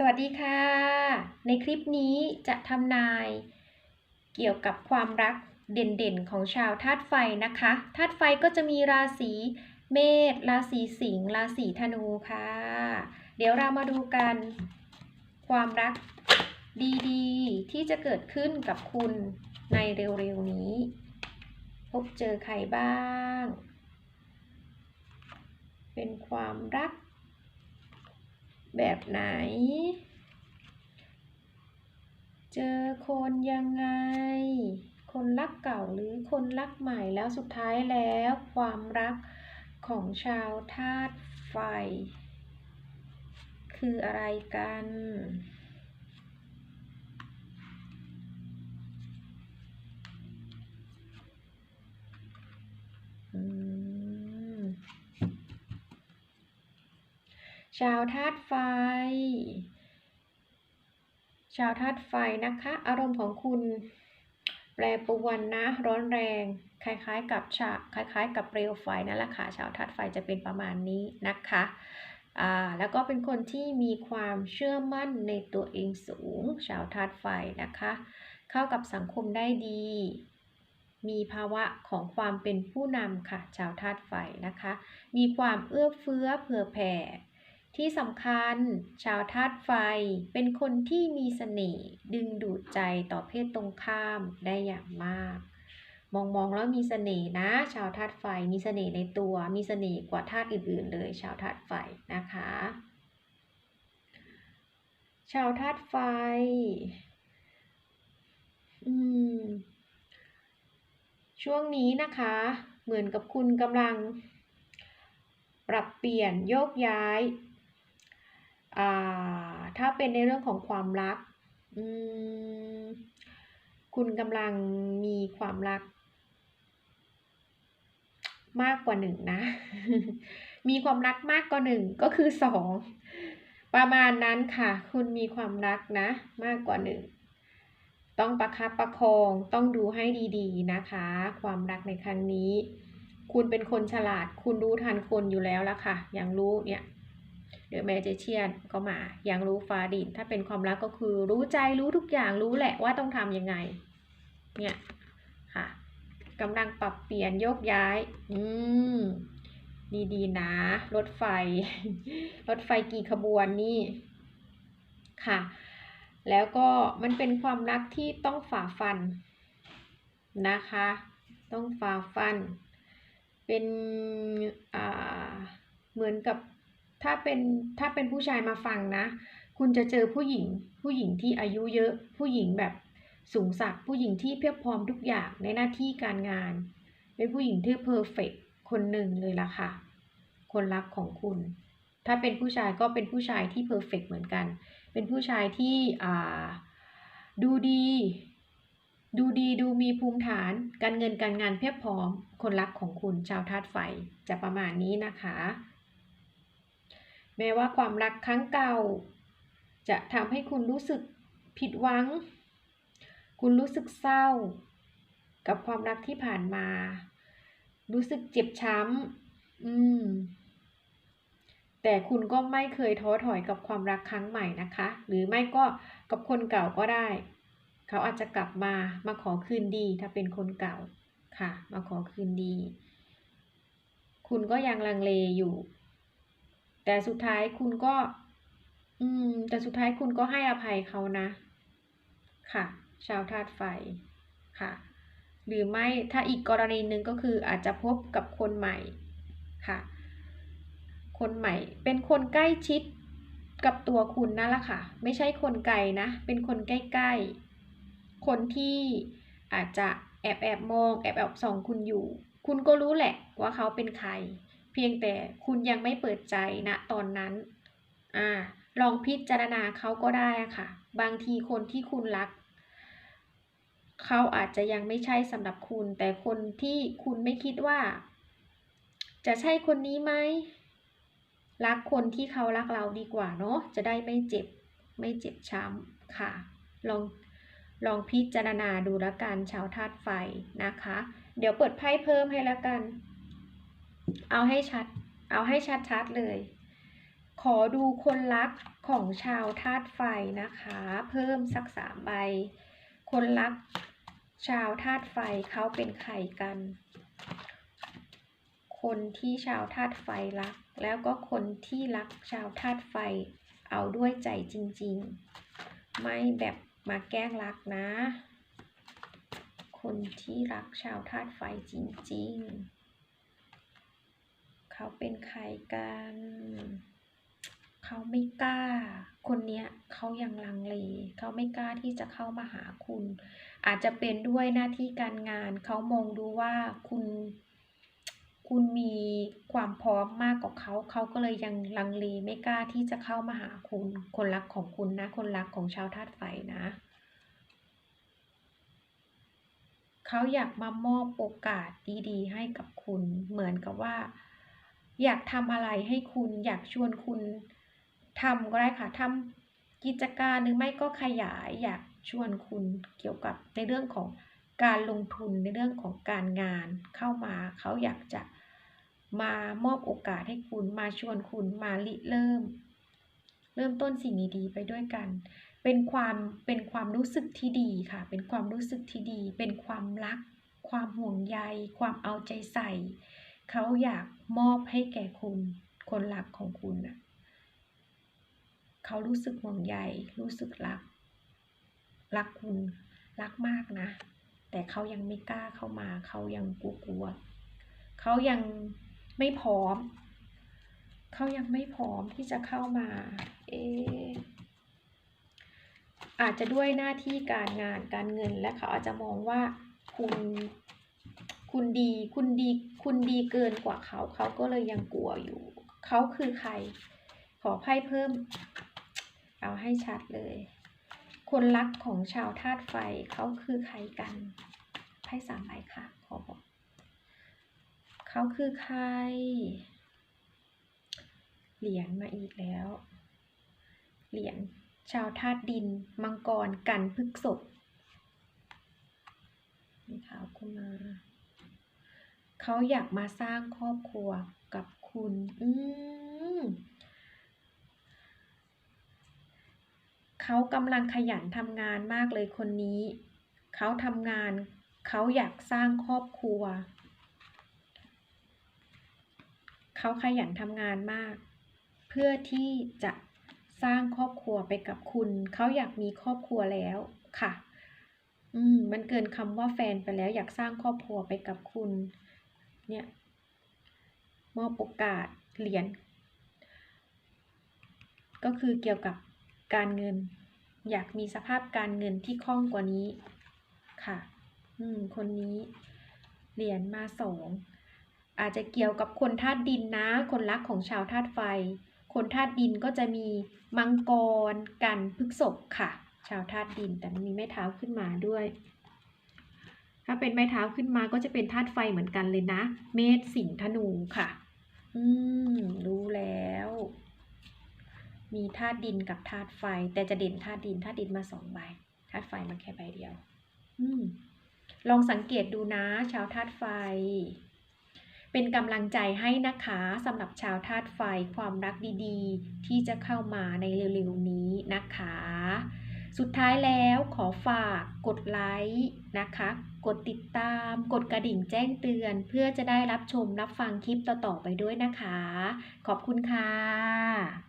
สวัสดีค่ะ ในคลิปนี้จะทำนายเกี่ยวกับความรักเด่นๆ ของชาวธาตุไฟนะคะธาตุไฟก็จะมีราศีเมษราศีสิงห์ราศีธนูค่ะ เดี๋ยวเรามาดูกัน ความรักดีๆ ที่จะเกิดขึ้นกับคุณในเร็วๆนี้ พบเจอใครบ้าง เป็นความรัก แบบไหน เจอคนยังไง คนรักเก่าหรือคนรักใหม่แล้วสุดท้ายแล้วความรักของชาวธาตุไฟ คืออะไรกัน อืม ชาวธาตุไฟ ชาวธาตุไฟนะคะ อารมณ์ของคุณแปรปรวนนะ ร้อนแรง คล้ายๆ กับชาคล้าย ๆ กับเปลวไฟนั่นแหละค่ะ ชาวธาตุไฟจะเป็นประมาณนี้นะคะอ่าแล้วก็เป็นคนที่มีความเชื่อมั่นในตัวเองสูง ชาวธาตุไฟนะคะ เข้ากับสังคมได้ดี มีภาวะของความเป็นผู้นำค่ะ ชาวธาตุไฟนะคะ มีความเอื้อเฟื้อเผื่อแผ่ ที่สำคัญ ชาวธาตุไฟเป็นคนที่มีเสน่ห์ดึงดูดใจต่อเพศตรงข้ามได้อย่างมาก มองมองแล้วมีเสน่ห์นะ ชาวธาตุไฟมีเสน่ห์ในตัว มีเสน่ห์กว่าธาตุอื่นๆ เลย ชาวธาตุไฟนะคะ ชาวธาตุไฟ อืม ช่วงนี้นะคะ เหมือนกับคุณกำลังปรับเปลี่ยนโยกย้าย ถ้าเป็นในเรื่องของความรัก คุณกำลังมีความรัก มากกว่าหนึ่งนะ มีความรักมากกว่าหนึ่งก็คือสองประมาณนั้นค่ะ คุณมีความรักนะ มากกว่าหนึ่งต้องประคับประคองต้องดูให้ดีๆนะคะ ความรักในครั้งนี้ คุณเป็นคนฉลาด คุณรู้ทันคนอยู่แล้วละค่ะ อย่างรู้เนี่ย เดี๋ยวแมเจเชียนก็มา อย่างรู้ฟาดิน ถ้าเป็นความรักก็คือรู้ใจรู้ทุกอย่างรู้แหละว่าต้องทำยังไง เนี่ยค่ะกำลังปรับเปลี่ยนโยกย้าย อืม ดีๆนะ รถไฟ รถไฟกี่ขบวนนี่ค่ะ แล้วก็มันเป็นความรักที่ต้องฝ่าฟันนะคะ ต้องฝ่าฟัน เป็น อ่า เหมือนกับ ถ้าเป็นถ้าเป็นผู้ชายมาฟังนะ คุณจะเจอผู้หญิง ผู้หญิงที่อายุเยอะ ผู้หญิงแบบสูงสักผู้หญิงที่เพียบพร้อมทุกอย่างในหน้าที่การงาน เป็นผู้หญิงที่เพอร์เฟกคนหนึ่งเลยล่ะค่ะ คนรักของคุณ ถ้าเป็นผู้ชายก็เป็นผู้ชายที่เพอร์เฟกเหมือนกัน เป็นผู้ชายที่อ่าดูดี ดูดีดูมีภูมิฐาน การเงินการงานเพียบพร้อม คนรักของคุณชาวธาตุไฟจะประมาณนี้นะคะ แม้ว่าความรักครั้งเก่า จะทำให้คุณรู้สึกผิดหวัง คุณรู้สึกเศร้า กับความรักที่ผ่านมา รู้สึกเจ็บช้ำ อืม แต่คุณก็ไม่เคยท้อถอยกับความรักครั้งใหม่นะคะ หรือไม่ก็กับคนเก่าก็ได้ เขาอาจจะกลับมามาขอคืนดีถ้าเป็นคนเก่าค่ะ มาขอคืนดี คุณก็ยังลังเลอยู่ แต่สุดท้ายคุณก็ อืม แต่สุดท้ายคุณก็ให้อภัยเขานะ ค่ะ ชาวธาตุไฟ ค่ะ หรือไม่ ถ้าอีกกรณีหนึ่งก็คืออาจจะพบกับคนใหม่ ค่ะ คนใหม่ เป็นคนใกล้ชิดกับตัวคุณนั่นแหละค่ะ ไม่ใช่คนไกลนะ เป็นคนใกล้ๆ คนที่อาจจะแอบแอบมอง แอบแอบส่องคุณอยู่ คุณก็รู้แหละว่าเขาเป็นใคร เพียงแต่คุณยังไม่เปิดใจณตอนนั้นอ่าลองพิจารณาเขาก็ได้ค่ะ บางทีคนที่คุณรัก เขาอาจจะยังไม่ใช่สำหรับคุณ แต่คนที่คุณไม่คิดว่า จะใช่คนนี้ไหมรักคนที่เขารักเราดีกว่าเนาะจะได้ไม่เจ็บไม่เจ็บช้ำค่ะ ลองลองพิจารณาดูล้วกันชาวธาตุไฟนะคะ เดี๋ยวเปิดไพ่เพิ่มให้ล้วกัน เอาให้ชัด เอาให้ชัดๆเลย ขอดูคนรักของชาวธาตุไฟนะคะ เพิ่มสักสามใบ คนรักชาวธาตุไฟเขาเป็นใครกัน คนที่ชาวธาตุไฟรัก แล้วก็คนที่รักชาวธาตุไฟ เอาด้วยใจจริง ๆ ไม่แบบมาแกล้งรักนะ คนที่รักชาวธาตุไฟจริง ๆ เขาเป็นใครกัน เขาไม่กล้า คนเนี้ยเขายังลังเล เขาไม่กล้าที่จะเข้ามาหาคุณ อาจจะเป็นด้วยหน้าที่การงาน เขามองดูว่าคุณคุณมีความพร้อมมากกว่าเขา เขาก็เลยยังลังเลไม่กล้าที่จะเข้ามาหาคุณ คนรักของคุณนะ คนรักของชาวธาตุไฟนะ เขาอยากมามอบโอกาสดีๆ ให้กับคุณ เหมือนกับว่า อยากทำอะไรให้คุณอยากชวนคุณทำก็ได้ค่ะทำกิจการหรือไม่ก็ขยายอยากชวนคุณเกี่ยวกับในเรื่องของการลงทุนในเรื่องของการงานเข้ามาเขาอยากจะมามอบโอกาสให้คุณมาชวนคุณมาริเริ่ม เริ่มต้นสิ่งดีๆไปด้วยกัน เป็นความเป็นความรู้สึกที่ดีค่ะ เป็นความรู้สึกที่ดี เป็นความรัก ความห่วงใย ความเอาใจใส่ เขาอยาก มอบให้แก่คุณ คนรักของคุณน่ะเขารู้สึกห่วงใยรู้สึกรัก รักคุณ รักมากนะ แต่เขายังไม่กล้าเข้ามา เขายังกลัวๆเขายังไม่พร้อม เขายังไม่พร้อมที่จะเข้ามา เออาจจะด้วยหน้าที่การงานการเงินและเขาอาจจะมองว่าคุณ คุณดี คุณดี คุณดีเกินกว่าเขา เขาก็เลยยังกลัวอยู่ เขาคือใคร ขอไพ่เพิ่ม เอาให้ชัดเลย คนรักของชาวธาตุไฟ เขาคือใครกัน ไพ่สามใบค่ะ ขอบอกเขาคือใคร เหรียญมาอีกแล้ว เหรียญชาวธาตุดิน มังกร กันพฤกษบนี่ขาวขึ้นมา เขาอยากมาสร้างครอบครัวกับคุณ อืมเขากำลังขยันทำงานมากเลยคนนี้ เขาทำงาน เขาอยากสร้างครอบครัว เขาขยันทำงานมาก เพื่อที่จะสร้างครอบครัวไปกับคุณ เขาอยากมีครอบครัวแล้วค่ะ อืม มันเกินคำว่าแฟนไปแล้วอยากสร้างครอบครัวไปกับคุณ เนี่ยมอบโอกาสเหรียญก็คือเกี่ยวกับการเงิน อยากมีสภาพการเงินที่คล่องกว่านี้ค่ะ อืม คนนี้เหรียญมาสองอาจจะเกี่ยวกับคนธาตุดินนะ คนรักของชาวธาตุไฟ คนธาตุดินก็จะมีมังกรกันพฤกษบค่ะ ชาวธาตุดินแต่มีไม้เท้าขึ้นมาด้วย ถ้าเป็นไม้เท้าขึ้นมาก็จะเป็นธาตุไฟเหมือนกันเลยนะ เมษสิงธนูค่ะ อืม รู้แล้ว มีธาตุดินกับธาตุไฟ แต่จะเด่นธาตุดินธาตุดินมาสองใบธาตุไฟมาแค่ใบเดียว อืม ลองสังเกตดูนะ ชาวธาตุไฟ เป็นกำลังใจให้นะคะสำหรับชาวธาตุไฟความรักดีๆ ที่จะเข้ามาในเร็วๆนี้นะคะ สุดท้ายแล้วขอฝากกดไลค์นะคะ กดติดตาม กดกระดิ่งแจ้งเตือน เพื่อจะได้รับชมรับฟังคลิปต่อ ๆ ไปด้วยนะคะ ขอบคุณค่ะ